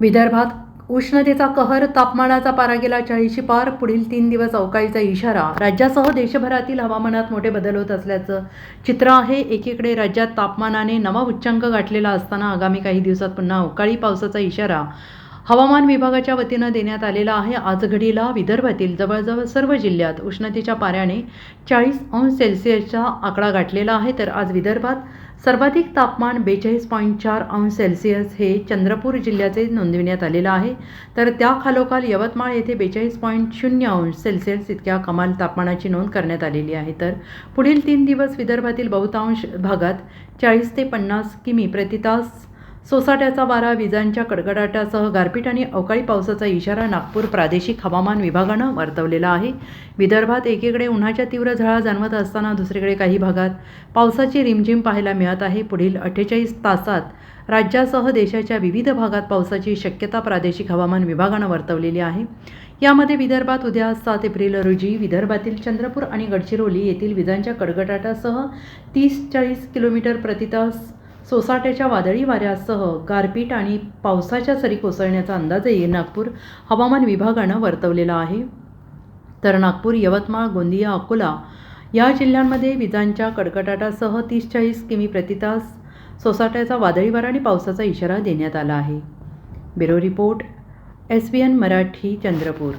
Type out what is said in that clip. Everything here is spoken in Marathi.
विदर्भात उष्णतेचा कहर तापमानाचा पारा गेला चाळीशी पार पुढील तीन दिवस अवकाळीचा इशारा. राज्यासह देशभरातील हवामानात मोठे बदल होत असल्याचं चित्र आहे. एकीकडे राज्यात तापमानाने नवा उच्चांक गाठलेला असताना आगामी काही दिवसात पुन्हा अवकाळी पावसाचा इशारा. हवामान विभागाच्या वतीनं देण्यात आलेला आहे आज घडीला विदर्भातील जवळजवळ सर्व जिल्ह्यात उष्णतेच्या पाऱ्याने चाळीस अंश सेल्सिअसचा आकडा गाठलेला आहे. तर आज विदर्भात सर्वाधिक तापमान बेचाळीस पॉईंट चार अंश सेल्सिअस हे चंद्रपूर जिल्ह्याचे नोंदविण्यात आलेलं आहे. तर त्या खालोखाल यवतमाळ येथे बेचाळीस पॉईंट शून्य अंश सेल्सिअस इतक्या कमाल तापमानाची नोंद करण्यात आलेली आहे. तर पुढील तीन दिवस विदर्भातील बहुतांश भागात चाळीस ते पन्नास किमी प्रतितास सोसाट्याचा वारा विजांच्या कडकडाटासह गारपीट आणि अवकाळी पावसाचा इशारा नागपूर प्रादेशिक हवामान विभागानं वर्तवलेला आहे. विदर्भात एकीकडे उन्हाच्या तीव्र झळा जाणवत असताना दुसरीकडे काही भागात पावसाची रिमझिम पाहायला मिळत आहे. पुढील अठ्ठेचाळीस तासात राज्यासह देशाच्या विविध भागात पावसाची शक्यता प्रादेशिक हवामान विभागानं वर्तवलेली आहे. यामध्ये विदर्भात उद्या सात एप्रिल रोजी विदर्भातील चंद्रपूर आणि गडचिरोली येथील विजांच्या कडकडाटासह तीस चाळीस किलोमीटर प्रतितास सोसाट्याच्या वादळी वाऱ्यासह गारपीट आणि पावसाच्या सरी कोसळण्याचा अंदाजही नागपूर हवामान विभागानं वर्तवलेला आहे. तर नागपूर यवतमाळ गोंदिया अकोला या जिल्ह्यांमध्ये विजांच्या कडकडाटासह तीस चाळीस किमी प्रतितास सोसाट्याचा वादळी वारा आणि पावसाचा इशारा देण्यात आला आहे. Bureau report S B N Marathi Chandrapur.